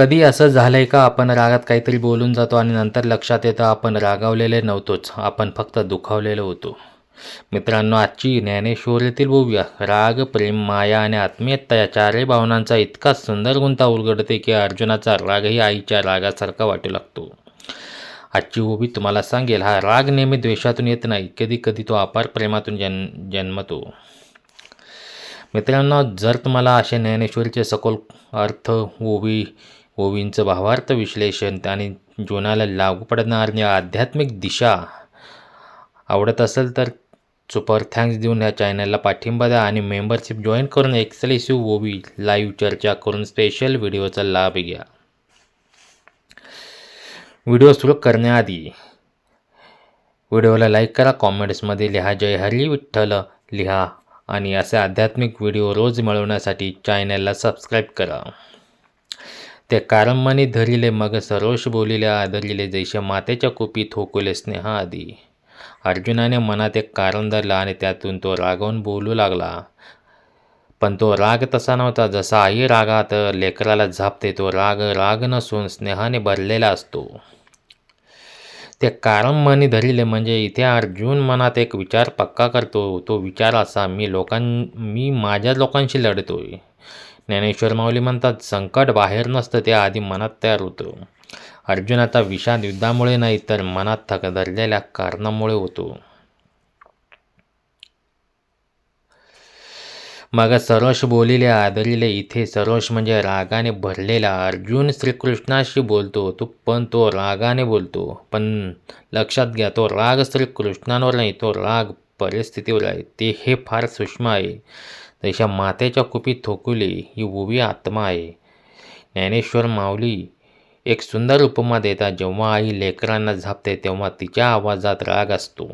कधी असं झालंय का आपण रागात काहीतरी बोलून जातो आणि नंतर लक्षात येतं आपण रागावलेले नव्हतोच आपण फक्त दुखावलेलो होतो? मित्रांनो आजची ज्ञानेश्वरीतील बोलूया राग प्रेम माया आणि आत्मीयता या चारही भावनांचा इतका सुंदर गुंता उलगडते की अर्जुनाचा रागही आईच्या रागासारखा वाटू लागतो. आजची उभी तुम्हाला सांगेल हा राग नेहमी द्वेषातून येत नाही कधी कधी तो अपार प्रेमातून जन जन्मतो. मित्रांनो जर तुम्हाला असे ज्ञानेश्वरीचे सखोल अर्थ ओवी ओवींचं भावार्थ विश्लेषण आणि जीवनाला लागू पडणारी आध्यात्मिक दिशा. आवडत असेल तर सुपर थँक्स देऊन या चॅनलला पाठिंबा द्या आणि मेंबरशिप जॉईन करून एक्सलेसिव्ह ओवी लाईव्ह चर्चा करून स्पेशल व्हिडिओचा लाभ घ्या. व्हिडिओ सुरू करण्याआधी व्हिडिओला लाईक करा कॉमेंट्समध्ये लिहा जय हरी विठ्ठल लिहा आणि असे आध्यात्मिक व्हिडिओ रोज मिळवण्यासाठी चॅनलला सबस्क्राईब करा. ते कारम्माने धरिले मग सरोष बोलिले आदरिले जैसे मातेच्या कुपी थोकुले स्नेहाआधी अर्जुनाने मनात एक कारण धरलं आणि त्यातून तो रागावून बोलू लागला. पण तो राग तसा नव्हता. जसा आई रागात लेकराला झापते तो राग राग नसून स्नेहाने भरलेला असतो. ते कारण मनी धरिले म्हणजे इथे अर्जुन मनात एक विचार पक्का करतो. तो विचार असा मी लोकां मी माझ्या लोकांशी लढतोय. ज्ञानेश्वर माऊली म्हणतात संकट बाहेर नसतं ते आधी मनात तयार होतं. आता विषाद युद्धामुळे नाही तर मनात थक धरलेल्या कारणामुळे होतो. मग सरोष बोलिले आदरिले इथे सरोष म्हणजे रागाने भरलेला. अर्जुन श्रीकृष्णाशी बोलतो तो पण तो रागाने बोलतो. पण लक्षात घ्या तो राग श्रीकृष्णांवर नाही तो राग परिस्थितीवर आहे. ते हे फार सूक्ष्म आहे. तशा मातेच्या कुपीत थोकुले ही उभी आत्मा आहे. ज्ञानेश्वर माऊली एक सुंदर उपमा देतात जेव्हा आई लेकरांना झापते तेव्हा तिच्या आवाजात राग असतो.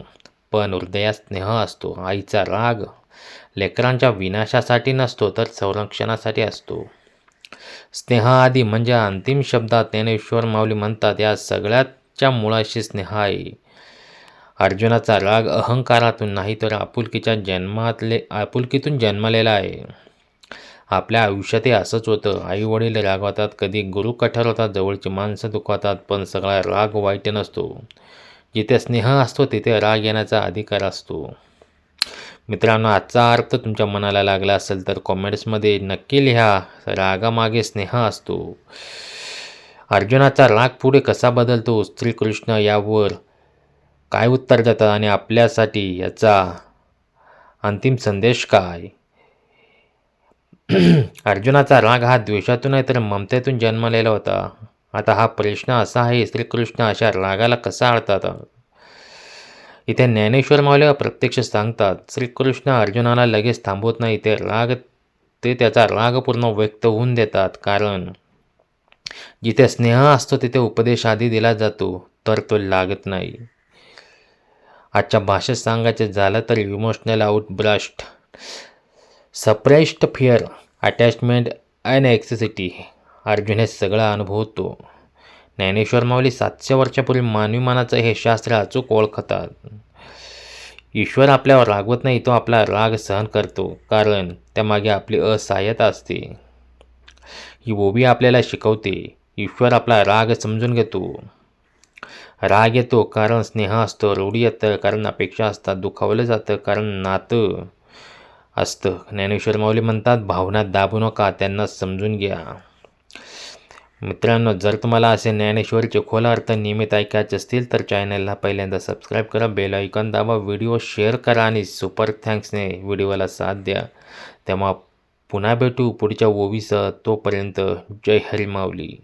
पण हृदयात स्नेह असतो आईचा राग लेकरांच्या विनाशासाठी नसतो तर संरक्षणासाठी असतो. स्नेहाआधी म्हणजे अंतिम शब्दात ज्ञानेश्वर माऊली म्हणतात या सगळ्याच्या मुळाशी स्नेह आहे. अर्जुनाचा राग अहंकारातून नाही तर आपुलकीच्या जन्मातले आपुलकीतून जन्मलेला आहे. आपल्या आयुष्यातही असंच होतं. आई वडील रागवतात कधी गुरु कठोर होतात जवळची माणसं दुखवतात पण सगळा राग वाईट नसतो. जिथे स्नेह असतो तिथे राग येण्याचा अधिकार असतो. मित्रांनो आजचा अर्थ तुमच्या मनाला लागला असेल तर कॉमेंट्समध्ये नक्की लिहा. रागामागे स्नेह असतो. अर्जुनाचा राग पुढे कसा बदलतो? श्रीकृष्ण यावर काय उत्तर देतात आणि आपल्यासाठी याचा अंतिम संदेश काय? अर्जुनाचा राग हा द्वेषातून आहे तर ममतेतून जन्मलेला होता. आता हा प्रश्न असा आहे श्रीकृष्ण अशा रागाला कसा आळतात? इथे ज्ञानेश्वर मावले प्रत्यक्ष सांगतात श्रीकृष्ण अर्जुनाला लगेच थांबवत नाही ते राग ते त्याचा राग पूर्ण व्यक्त होऊन देतात. कारण जिथे स्नेह असतो तिथे उपदेश आधी दिला जातो तर तो लागत नाही. आजच्या भाषेत सांगायचं झालं तर emotional outburst suppressed fear attachment and anxiety Arjun हे सगळा अनुभवतो. ज्ञानेश्वर माऊली सातशे वर्षापूर्वी मानवी मानाचं हे शास्त्र अचूक ओळखतात. ईश्वर आपल्यावर रागवत नाही तो आपला राग सहन करतो कारण त्यामागे आपली असहाय्यता असते. ही ओबी आपल्याला शिकवते. ईश्वर आपला राग समजून घेतो. राग येतो कारण स्नेह असतो रूढी येतं कारण अपेक्षा असतात दुखावलं जातं कारण नातं असतं. ज्ञानेश्वर माऊली म्हणतात भावना दाबू नका त्यांना समजून घ्या. मित्रांनो जर तुम्हाला असे ज्ञानेश्वरीचे खोला अर्थ नियमित ऐकायचे असतील तर चॅनलला पहिल्यांदा सबस्क्राईब करा बेल ऐकॉन दाबा व्हिडिओ शेअर करा आणि सुपर थँक्सने व्हिडिओला साथ द्या. तेव्हा पुन्हा भेटू पुढच्या ओवीसह तोपर्यंत जय हरी माऊली.